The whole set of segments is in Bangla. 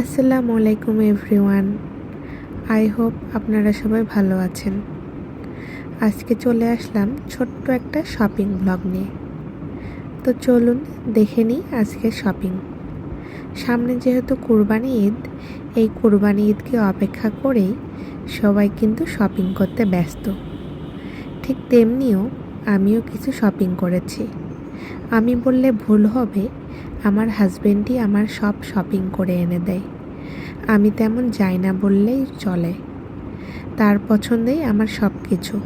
আসসালামু আলাইকুম এভরিওয়ান। আই হোপ আপনারা সবাই ভালো আছেন। আজকে চলে আসলাম ছোট্ট একটা শপিং ব্লগ নিয়ে। তো চলুন দেখে নিই আজকে শপিং। সামনে যেহেতু কুরবানি ঈদ, এই কুরবানি ঈদকে অপেক্ষা করেই সবাই কিন্তু শপিং করতে ব্যস্ত। ঠিক তেমনিও আমিও কিছু শপিং করেছি। আমি বললে ভুল হবে, আমার হাজবেন্ডই আমার সব শপিং করে এনে দেয়। আমি তেমন যাই না বললেই চলে। তার পছন্দেই আমার সব কিছু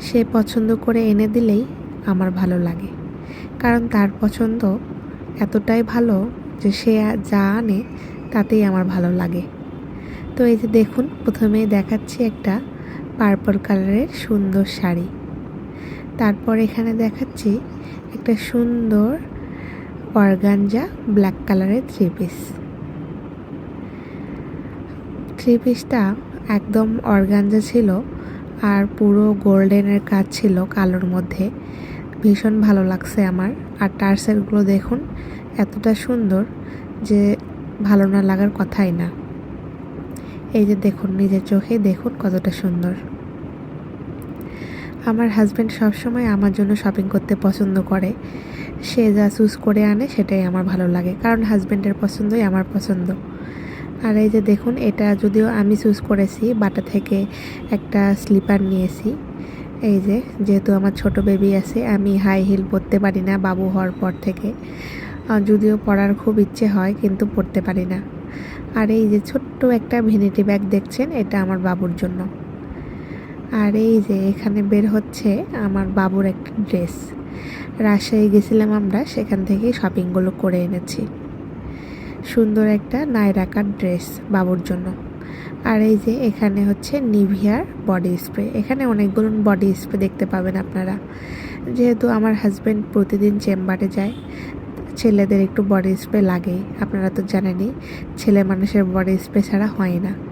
সে পছন্দ করে এনে দিলেই আমার ভালো লাগে। কারণ তার পছন্দ এতটাই ভালো যে সে যা আনে তাতেই আমার ভালো লাগে। তো এই যে দেখুন, প্রথমেই দেখাচ্ছি একটা পার্পল কালারের সুন্দর শাড়ি। তারপর এখানে দেখাচ্ছি একটা সুন্দর অর্গানজা ব্ল্যাক কালারের থ্রি পিস থ্রি পিসটা একদম অর্গানজা ছিল আর পুরো গোল্ডেনের কাজ ছিল কালোর মধ্যে। ভীষণ ভালো লাগছে আমার। আর টার্সেলগুলো দেখুন, এতটা সুন্দর যে ভালো না লাগার কথাই না। এই যে দেখুন, নিজের চোখে দেখুন কতটা সুন্দর। আমার হাজব্যান্ড সবসময় আমার জন্য শপিং করতে পছন্দ করে। সে যা চুজ করে আনে, সেটাই আমার ভালো লাগে। কারণ হাজব্যান্ডের পছন্দই আমার পছন্দ। আর এই যে দেখুন, এটা যদিও আমি চুজ করেছি বাটা থেকে একটা স্লিপার নিয়েছি। এই যে, যেহেতু আমার ছোট বেবি আছে, আমি হাই হিল পরতে পারি না, বাবু হওয়ার পর থেকে। যদিও পরার খুব ইচ্ছে হয়, কিন্তু পরতে পারি না। আর এই যে ছোট্ট একটা ভ্যানিটি ব্যাগ দেখছেন, এটা আমার বাবুর জন্য। আর এই যে এখানে বের হচ্ছে আমার বাবুর একটা ড্রেস। রাজশাহী গেছিলাম আমরা, সেখান থেকেই শপিংগুলো করে এনেছি। সুন্দর একটা নাইরাকার ড্রেস বাবুর জন্য। আর এই যে এখানে হচ্ছে নিভিয়ার বডি স্প্রে। এখানে অনেকগুলো বডি স্প্রে দেখতে পাবেন আপনারা। যেহেতু আমার হাজব্যান্ড প্রতিদিন চেম্বারে যায়, ছেলেদের একটু বডি স্প্রে লাগেই। আপনারা তো জানেনই, ছেলে মানুষের বডি স্প্রে ছাড়া হয় না।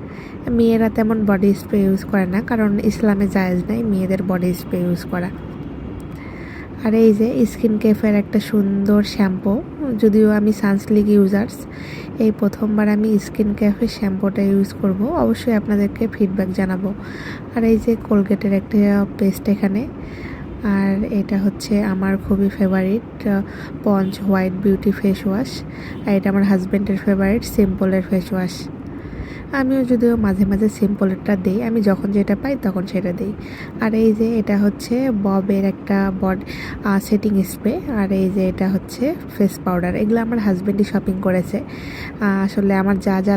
মেয়েরা তেমন বডি স্প্রে ইউজ করে না, কারণ ইসলামে জায়েজ নাই, মেয়েদের বডি স্প্রে ইউজ করা। আর এই যে স্কিন কেফের একটা সুন্দর শ্যাম্পু যদিও আমি সানসলিক ইউজার্স এই প্রথমবার আমি স্কিন ক্যাফের শ্যাম্পুটা ইউজ করব, অবশ্যই আপনাদেরকে ফিডব্যাক জানাব। আর এই যে কোলগেটের একটা পেস্ট এখানে, আর এটা হচ্ছে আমার খুবই favourite Pond's white beauty face wash আর এটা আমার হাজব্যান্ডের ফেভারিট সিম্পলের ফেস ওয়াশ আমিও যদিও মাঝে মাঝে সিম্পলেরটা দিই, আমি যখন যেটা পাই তখন সেটা দিই। আর এই যে এটা হচ্ছে ববের একটা বড সেটিং স্প্রে আর এই যে এটা হচ্ছে ফেস পাউডার এগুলো আমার হাজব্যান্ডই শপিং করেছে। আসলে আমার যা যা